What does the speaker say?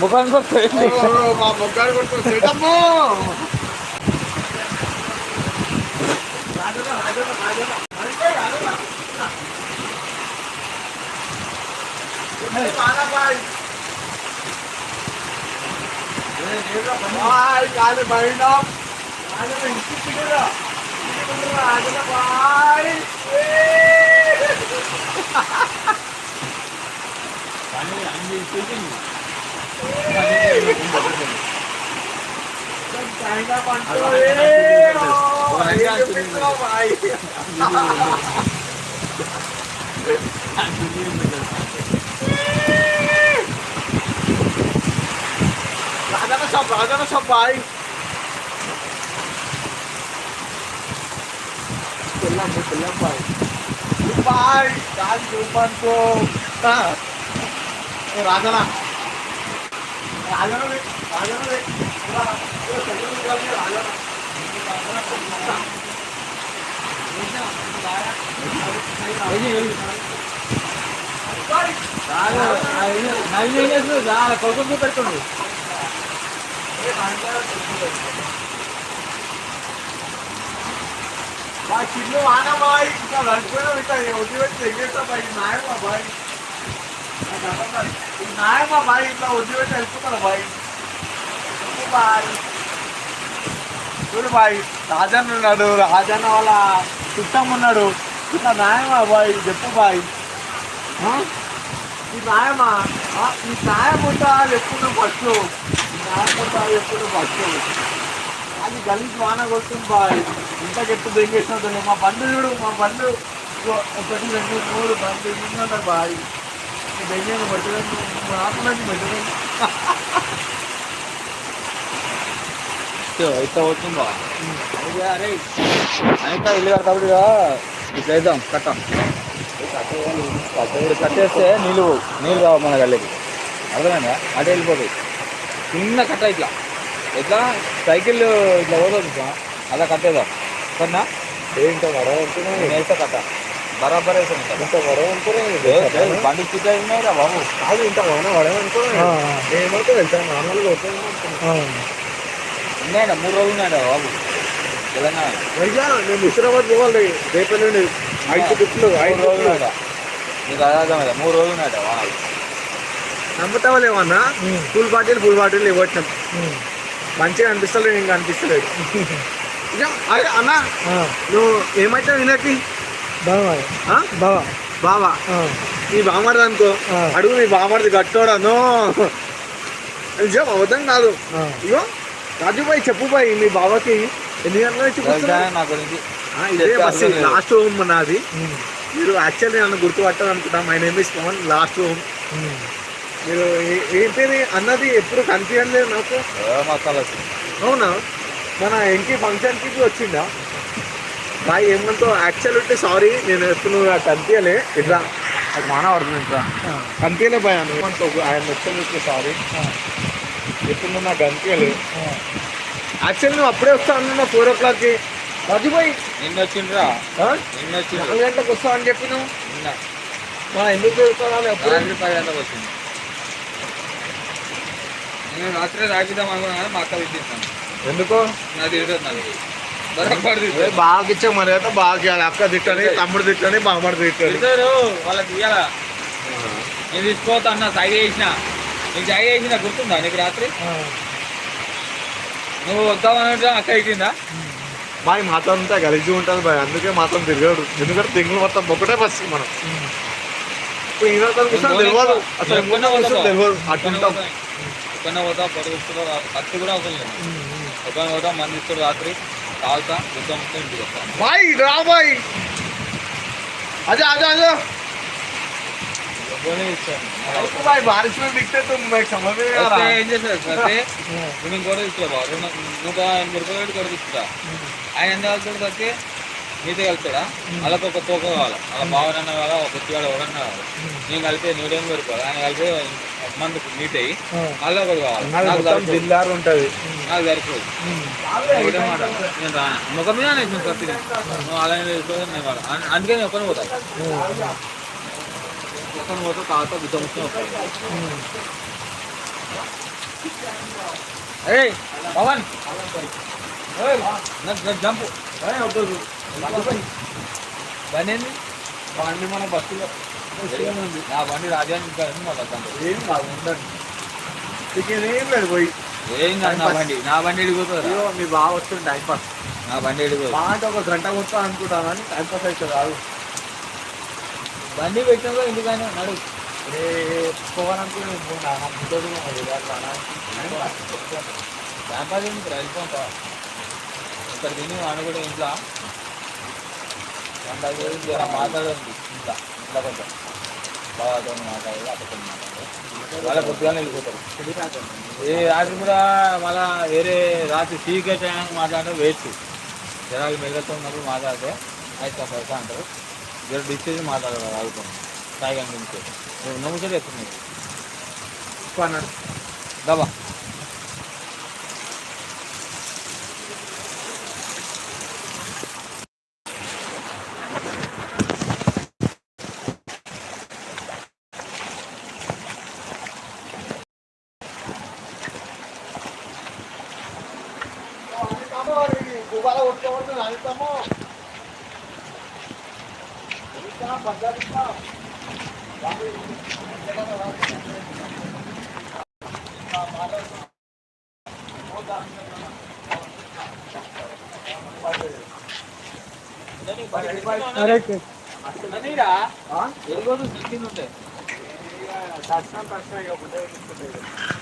ముఖానికి వస్తుంది మా మొగ్గాడు కొడుకు సెటమ్మో भाई 아니 안돼 쓰긴 잘가 반짝이에요. 이게 백과가 아니야. Lahat na sabay, lahat na sabay. Ito lang, ito lang, bay. Goodbye! Dahil luman ko. Ah! రాజనా రాజనా రాజనా కొడుకు పెట్టుకోండి మా చిన్న వాన బాయ్ ఇంకా నడిపోయినా ఇంకా వదిలిపెట్టి తెగేస్తా బాయ్ నాయన బాయ్ నాయమ్మ బాయ్ బాయ్ బాయ్ చూడు బాయ్ రాజన్న ఉన్నాడు రాజన్న వాళ్ళ చుట్టం ఉన్నాడు ఇట్లా నాయమా బాయ్ చెప్పు బాయ్ ఈ నాయమా ఈ నాయమ్మ ఎప్పుడు ఫస్ట్ నాయమ్మ ఎప్పుడు ఫస్ట్ అది గలీజ్ వాన కొడుతుంది బాయ్ ఇంత గట్టు దెంగేసినట్టు మా బండ్లు చూడు మా బండ్లు ఒకటి రెండు మూడు బండ్లు ఉన్నాయి బాయ్ దెంగేను పట్టలేదు ఆపలేదు పట్టలేదు అయితే అవుతుందా అరే అయితే ఇల్లు కడతాడు ఇట్లా వేద్దాం కట్టం. కట్టేస్తే నీళ్ళు. నీళ్ళు రావు మన గల్లకి. అర్థమైందా? అటే వెళ్ళిపోతాయి. చిన్న కట్ట ఇట్లా. ఇట్లా సైకిల్ ఇట్లా పోతుంది అలా కట్టేద్దాం. సరేనా? ఏంటో వరం ఇంత బండి చిట్టా బాబు కాదు ఇంత ఏమవుతుంది నార్మల్గా అవుతుంది ఉన్నాయా మూడు రోజులు ఉన్నాయా బాబు తెలంగాణ అయ్యా నేను హుస్రాబాద్ పోవాలి రేపటి నుండి ఐదు గుట్లు మూడు ఐదు రోజులు రోజులు ఉన్నాయట నీకు అర్థమైందా మూడు రోజులు ఉన్నాయట వానాలు నమ్ముతావా లేవన్నా ఫుల్ బాటిల్ ఫుల్ బాటిల్ ఇవ్వచ్చాం మంచిగా అనిపిస్తలేదు ఇంకా అనిపిస్తలేదు నిజం? అరే అన్న నువ్వు ఏమైతే వినకి బావా? బావా. నీ బామర్ది అనుకో. అడుగు నీ బామర్ది కట్టోడను నిజం అవద్దం కాదు. ఇగో రాజు బాయ్ చెప్పు బాయ్ మీ బావకి ఎన్ని గంటల. లాస్ట్ హోమ్ నాది. మీరు యాక్చువల్లీ నన్ను గుర్తుపట్టాలి అనుకుంటా my name is Pavan last home మీరు ఏ- ఏంటిది? అన్నది ఎప్పుడు కనిపించలేదు నాకు. అవునా? మన ఎంకి ఫంక్షన్కి వచ్చిందా? బాయ్ ఏమంతో యాక్చువల్ ఉంటే సారీ నేను ఎప్పుడు నువ్వు నాకు కనిపించలే ఇట్లా. నాకు మాన పడుతుంది ఇట్లా. కనిపించలే బాయ్ అని ఏమంతో ఆయన వచ్చింది సారీ ఎప్పుడు నువ్వు నాకు యాక్చువల్ నువ్వు అప్పుడే వస్తా అన్నా ఫోర్ ఓ క్లాక్కి. రాజు బాయ్. నిన్న వచ్చిండ్రా? నిన్న వచ్చిండ్రు. నాలుగు గంటలకు వస్తావు అని చెప్పి నువ్వు. నిన్న. మా ఎందుకు అప్పుడు? రాత్రి పది గంటలకు వచ్చింది. నేను రాత్రి రాపిద్దాం అనుకున్నాను కానీ మా అక్క విద్యిస్తాను ఎందుకో? బరాబర్ అదే తిరుగుతుంది. బాగా ఇచ్చే మరి అయితే బాగా ఇవ్వాలి. అక్క తిట్టని తమ్ముడు తిట్టని బామ్మడి తిట్టని. వాళ్ళకి ఇయ్యాలా. నేను తీసుకోవద్దు అన్న సైడ్ చేసిన. నీకు సైడ్ చేసిన గుర్తుందా నీకు రాత్రి? నువ్వు వద్దామని అక్క ఇచ్చిందా బాయ్ మాతో అంతా గలీజీ ఉంటుంది బాయ్. అందుకే మాతో తిరగడు. ఎందుకంటే తెంగులు మొత్తం ఒకటే బస్సు మనం. ఇప్పుడు ఈయన తెలియదు. అసలు తెలియదు. అట్టుంటాం. ఒక్కనే పోతా. కూడా అవసరం లేదు. ఒక్కనే పోతా. మంది ఇస్తారు రాత్రి. తాగుతా యుద్ధం మొత్తం ఇంటికి వస్తాం బాయ్ రా బాయ్ అదే అదే అదే పోనీ ఇస్తాను अरे भाई बारिश में दिखते तुम मैं समझ में नहीं आ వస్తే रहा ఏం చేస్తారు వస్తే నువ్వు ఇంకోటి తీసుకోవా రెండు నూట ఎనభై రూపాయలు కూడా తీసుకురా ఆయన ఎంత కలుతాడు వస్తే నీతో కలుతాడా వాళ్ళకి ఒక తోక కావాలి అలా బావనన్న కావాలా ఒక కొద్దివాడు ఎవరన్నా కావాలి నేను కలిపి నూట ఎనభై రూపాయలు ఆయన కలిపి మందుకు మీట్ అయ్యి మళ్ళీ ఒకటి కావాలి. నాకు సరిపోదు జిల్లారు ఉంటది. నాకు సరిపోదు ఒకటే మాట. నేను రాను. ముఖం మీద నేను నువ్వు అలానే తీసుకోవాలి నేను అందుకే నేను ఒక్కనే పోతాను పక్కన పోతే తాత వస్తాయి అరే పవన్. జంపు. ఏ. బండి ఏంది? మన బస్సులో. నా బండి రాజానికి ఇంకా ఏం కాదు ఉండండి చికెన్ ఏం లేదు పోయి ఏం కాదు నా బండి నా బండి ఎడిపోతుంది మీ బాగా వస్తుంది టైం పాస్ నా బండి ఎడిపోతుంది మా ఒక గంట కొట్టా అనుకుంటాను కానీ టైం పాస్ అయితే రాదు బండి పెట్టినా ఎందుకని నడు ఏ పోవాలనుకుని ముద్దదు వ్యాపారం ఎందుకు వెళ్ళిపోతా ఇక్కడ తిని వాడు కూడా ఇంట్లో జర మాట్లాడండి ఇంట్లో ఇంట్లో కొంచెం. బాగా మాట్లాడాలి అక్కడ మాట్లాడాలి వాళ్ళ పొద్దుగానే వెళ్ళిపోతారు. ఏ రాత్రి కూడా మళ్ళా వేరే రాత్రి చీకటి అయినాక మాట్లాడడం వేస్ట్. జనాలు మిగతా ఉన్నప్పుడు మాట్లాడితే అయితే పైసా అంటారు. జర డిస్టేజ్ మాట్లాడాలి ఆగుతాం సాయి గురించి నువ్వు నమ్ముతాడు ఎత్తున్నాయి దబా అన్నీరా ఎరుగోదు కింద ఉంటాయి దర్శనం దర్శనం ఇక ముందే తీసుకుంటాయి. ఏం